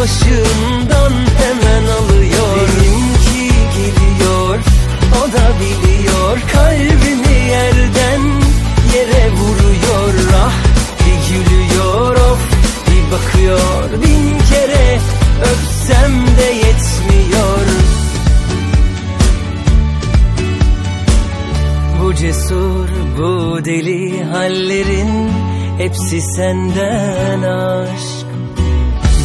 başımdan hemen alıyor. Benimki geliyor, o da biliyor. Kalbimi yerden yere vuruyor. Ah bir gülüyor of bir bakıyor. Bin kere öpsem de yetmiyor. Bu cesur, bu deli hallerin hepsi senden aşk.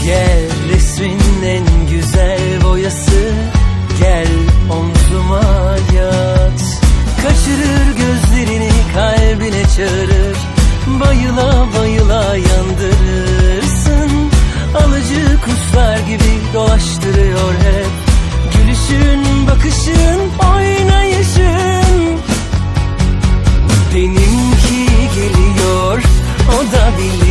Gel resmin en güzel boyası, gel omzuma yat. Kaçırır gözlerini kalbine çağırır, bayıla bayıla yandırırsın. Alıcı kuşlar gibi dolaştırıyor hep. Gülüşün, bakışın, oynayışın Benimki geliyor, o da biliyor